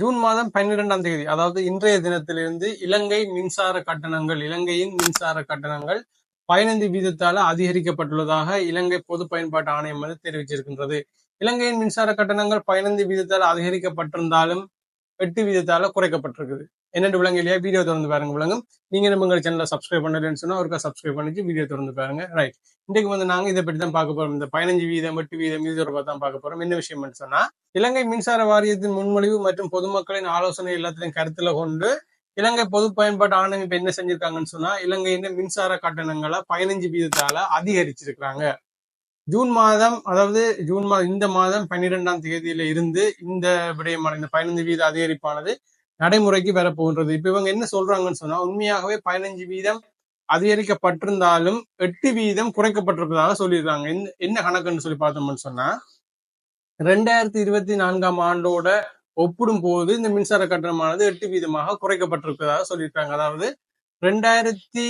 June மாதம் பன்னிரெண்டாம் தேதி அதாவது இன்றைய தினத்திலிருந்து இலங்கை மின்சார கட்டணங்கள் இலங்கையின் மின்சார கட்டணங்கள் பதினைந்து வீதத்தால அதிகரிக்கப்பட்டுள்ளதாக இலங்கை பொது பயன்பாட்டு ஆணையம் வந்து தெரிவிச்சிருக்கின்றது. இலங்கையின் மின்சார கட்டணங்கள் பதினைந்து வீதத்தால் அதிகரிக்கப்பட்டிருந்தாலும் எட்டு வீதத்தால குறைக்கப்பட்டிருக்குது. என்னென்று விளங்க இல்லையா? வீடியோ திறந்து பாருங்க விளங்கும் நீங்க நம்ம எங்க சேனலை சப்ஸ்கிரைப் பண்ணலன்னு சொன்னா ஒருக்கா சப்ஸ்கிரைப் பண்ணிட்டு வீடியோ திறந்து பாருங்க. ரைட் இன்றைக்கு வந்து நாங்க இதை பற்றி தான் பார்க்க போறோம். இந்த பதினஞ்சு வீதம் எட்டு வீதம் இது தொடர்பாக தான் பார்க்க போறோம். என்ன விஷயம்னு சொன்னா இலங்கை மின்சார வாரியத்தின் முன்மொழிவு மற்றும் பொதுமக்களின் ஆலோசனை எல்லாத்தையும் கருத்துல கொண்டு இலங்கை பொது பயன்பாட்டு ஆணையம் இப்ப என்ன செஞ்சிருக்காங்கன்னு சொன்னா இலங்கையின் மின்சார கட்டணங்களை பதினஞ்சு வீதத்தால அதிகரிச்சிருக்கிறாங்க. ஜூன் மாதம் அதாவது ஜூன் மாதம் இந்த மாதம் பன்னிரெண்டாம் தேதியில இருந்து இந்த விடயமான இந்த பதினைந்து வீத அதிகரிப்பானது நடைமுறைக்கு வரப்போகின்றது. இப்ப இவங்க என்ன சொல்றாங்கன்னு சொன்னா உண்மையாகவே பதினஞ்சு வீதம் அதிகரிக்கப்பட்டிருந்தாலும் எட்டு வீதம் குறைக்கப்பட்டிருப்பதாக சொல்லியிருக்காங்க. என்ன என்ன கணக்குன்னு சொல்லி பார்த்தோம்னு சொன்னா ரெண்டாயிரத்தி இருபத்தி நான்காம் ஆண்டோட ஒப்பிடும் போது இந்த மின்சார கட்டணமானது எட்டு வீதமாக குறைக்கப்பட்டிருப்பதாக சொல்லியிருக்காங்க. அதாவது ரெண்டாயிரத்தி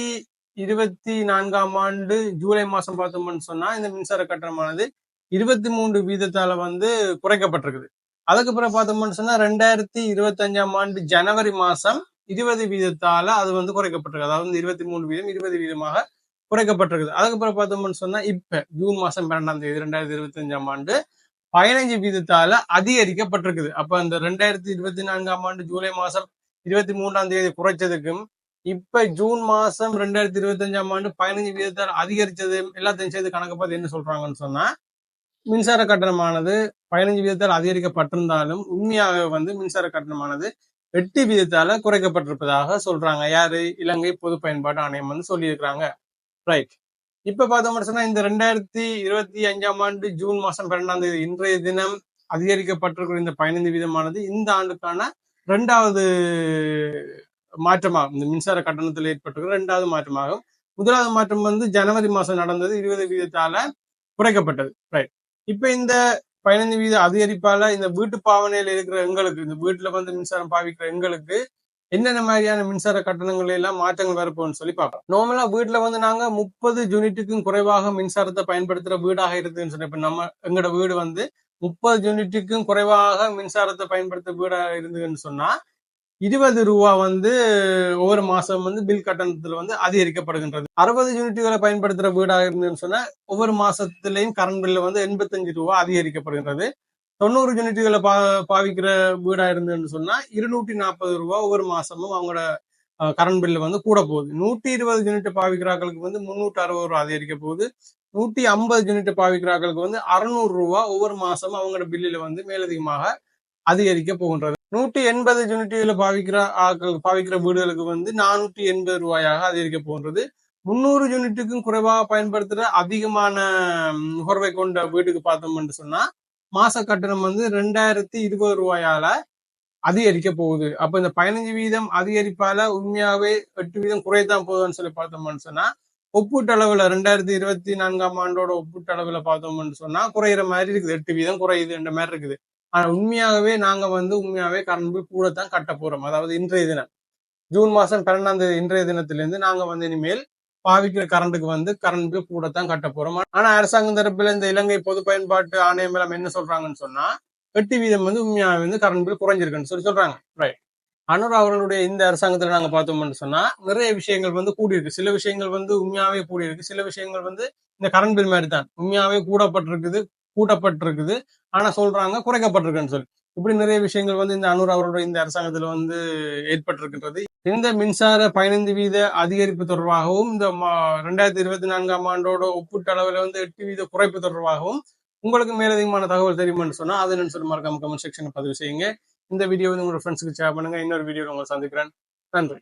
இருபத்தி நான்காம் ஆண்டு ஜூலை மாசம் பார்த்தோம்னு சொன்னா இந்த மின்சார கட்டணமானது இருபத்தி மூன்று வீதத்தால வந்து குறைக்கப்பட்டிருக்குது. அதுக்கு பிறகு பார்த்தோம்னு சொன்னா ரெண்டாயிரத்தி இருபத்தஞ்சாம் ஆண்டு ஜனவரி மாசம் இருபது வீதத்தால அது வந்து குறைக்கப்பட்டிருக்கு. அதாவது இருபத்தி மூணு வீதம் இருபது வீதமாக குறைக்கப்பட்டிருக்குது. அதுக்கு பிறகு பார்த்தோம்னு சொன்னா இப்ப ஜூன் மாசம் பன்னெண்டாம் தேதி ரெண்டாயிரத்தி இருபத்தஞ்சாம் ஆண்டு பதினைஞ்சு வீதத்தால அதிகரிக்கப்பட்டிருக்குது. அப்ப இந்த ரெண்டாயிரத்தி இருபத்தி நான்காம் ஆண்டு ஜூலை மாசம் இருபத்தி மூன்றாம் தேதி குறைச்சதுக்கும் இப்ப ஜூன் மாசம் ரெண்டாயிரத்தி இருபத்தி அஞ்சாம் ஆண்டு பதினஞ்சு வீதத்தால் அதிகரிச்சது எல்லாத்தையும் சேர்த்து கணக்கு பார்த்து என்ன சொல்றாங்கன்னு சொன்னா மின்சார கட்டணமானது பதினஞ்சு வீதத்தால் அதிகரிக்கப்பட்டிருந்தாலும் உண்மையாக வந்து மின்சார கட்டணமானது எட்டு வீதத்தால குறைக்கப்பட்டிருப்பதாக சொல்றாங்க. யாரு? இலங்கை பொது பயன்பாட்டு ஆணையம் வந்து சொல்லியிருக்கிறாங்க. ரைட் இப்ப பார்த்தோம்னு சொன்னா இந்த ரெண்டாயிரத்தி இருபத்தி அஞ்சாம் ஆண்டு ஜூன் மாசம் பன்னெண்டாம் தேதி இன்றைய தினம் அதிகரிக்கப்பட்டிருக்கிற இந்த பதினைந்து வீதமானது இந்த ஆண்டுக்கான ரெண்டாவது மாற்றமாகும் இந்த மின்சார கட்டணத்தில் ஏற்பட்டிருக்கிற ரெண்டாவது மாற்றமாகும். முதலாவது மாற்றம் வந்து ஜனவரி மாசம் நடந்தது இருபது வீதத்தால குறைக்கப்பட்டது. ரைட் இப்ப இந்த பதினைந்து வீத அதிகரிப்பால இந்த வீட்டு பாவனையில இருக்கிற எங்களுக்கு இந்த வீட்டுல வந்து மின்சாரம் பாவிக்கிற எங்களுக்கு என்னென்ன மாதிரியான மின்சார கட்டணங்கள் எல்லாம் மாற்றங்கள் வரப்போன்னு சொல்லி பார்ப்போம் நார்மலா வீட்டுல வந்து நாங்க முப்பது யூனிட்டுக்கும் குறைவாக மின்சாரத்தை பயன்படுத்துற வீடாக இருக்குதுன்னு சொன்ன இப்ப நம்ம எங்களோட வீடு வந்து முப்பது யூனிட்டுக்கும் குறைவாக மின்சாரத்தை பயன்படுத்த வீடாக இருந்ததுன்னு சொன்னா இருபது ரூபா வந்து ஒவ்வொரு மாசம் வந்து பில் கட்டணத்துல வந்து அதிகரிக்கப்படுகின்றது. அறுபது யூனிட்டுகளை பயன்படுத்துற வீடாக இருந்ததுன்னு சொன்னா ஒவ்வொரு மாசத்துலயும் கரண்ட் பில்ல வந்து எண்பத்தஞ்சு ரூபா அதிகரிக்கப்படுகின்றது. தொண்ணூறு யூனிட்டுகளை பா பாவிக்கிற வீடா இருந்ததுன்னு சொன்னா இருநூற்றி நாற்பது ரூபா ஒவ்வொரு மாசமும் அவங்களோட கரண்ட் பில்லு வந்து கூட போகுது. நூற்றி இருபது யூனிட் பாவிக்கிறாக்களுக்கு வந்து முன்னூற்று அறுபது ரூபா அதிகரிக்க போகுது. நூற்றி ஐம்பது யூனிட் பாவிக்கிறாக்களுக்கு வந்து அறுநூறு ரூபா ஒவ்வொரு மாசமும் அவங்களோட பில்லில் வந்து மேலதிகமாக அதிகரிக்க போகின்றது. நூற்றி எண்பது யூனிட்டுகளை பாவிக்கிற பாவிக்கிற வீடுகளுக்கு வந்து நானூற்றி எண்பது ரூபாயாக அதிகரிக்க போன்றது. முன்னூறு யூனிட்டுக்கும் குறைவாக பயன்படுத்துகிற அதிகமான நுகர்வை கொண்ட வீட்டுக்கு பார்த்தோம்னு சொன்னா மாச கட்டணம் வந்து ரெண்டாயிரத்தி இருபது ரூபாயால அதிகரிக்க போகுது. அப்ப இந்த பதினஞ்சு வீதம் அதிகரிப்பால உண்மையாவே எட்டு வீதம் குறையத்தான் போகுதுன்னு சொல்லி பார்த்தோம்னு சொன்னா ஒப்பீட்டு அளவுல ரெண்டாயிரத்தி இருபத்தி நான்காம் ஆண்டோட ஒப்பீட்டு அளவுல பார்த்தோம்னு சொன்னா குறையிற மாதிரி இருக்குது. எட்டு வீதம் குறையுதுன்ற மாதிரி இருக்குது. ஆனா உண்மையாகவே நாங்க வந்து உண்மையாவே கரண்ட் பில் கூட தான் கட்ட போறோம். அதாவது இன்றைய தினம். ஜூன் மாசம் பன்னெண்டாம் தேதி இன்றைய தினத்திலிருந்து நாங்க வந்து இனிமேல் பாவிக்கிற கரண்ட்டுக்கு வந்து கரண்ட் பில் கூட தான் கட்ட போறோம். ஆனா அரசாங்கம் தரப்புல இந்த இலங்கை பொது பயன்பாட்டு ஆணையம் எல்லாம் என்ன சொல்றாங்கன்னு சொன்னா வெட்டி வீதம் வந்து உண்மையாக வந்து கரண்ட் பில் குறைஞ்சிருக்குன்னு சொல்லி சொல்றாங்க. ரைட் அனுர் அவர்களுடைய இந்த அரசாங்கத்துல நாங்க பார்த்தோம்னு சொன்னா நிறைய விஷயங்கள் வந்து கூடியிருக்கு. சில விஷயங்கள் வந்து உண்மையாவே கூடியிருக்கு. சில விஷயங்கள் வந்து இந்த கரண்ட் பில் மாதிரி தான். உண்மையாவே கூடப்பட்டிருக்குது. கூட்டப்பட்டிருக்குது. ஆனா சொல்றாங்க குறைக்கப்பட்டிருக்குன்னு சொல்லி. இப்படி நிறைய விஷயங்கள் வந்து இந்த அனுர் அவருடைய இந்த அரசாங்கத்துல வந்து ஏற்பட்டிருக்கின்றது. இந்த மின்சார பதினைந்து வீத அதிகரிப்பு தொடர்பாகவும் இந்த ரெண்டாயிரத்தி இருபத்தி நான்காம் ஆண்டோட ஒப்பீட்டு அளவில் வந்து எட்டு வீத குறைப்பு தொடர்பாகவும் உங்களுக்கு மேலதிகமான தகவல் தெரியுமான்னு சொன்னா அதுலன்னு சொல்லி மறக்காம கமெண்ட் செக்ஷன் பதிவு செய்யுங்க. இந்த வீடியோ வந்து உங்களோட ஃப்ரெண்ட்ஸுக்கு ஷேர் பண்ணுங்க. இன்னொரு வீடியோ உங்களை சந்திக்கிறேன். நன்றி.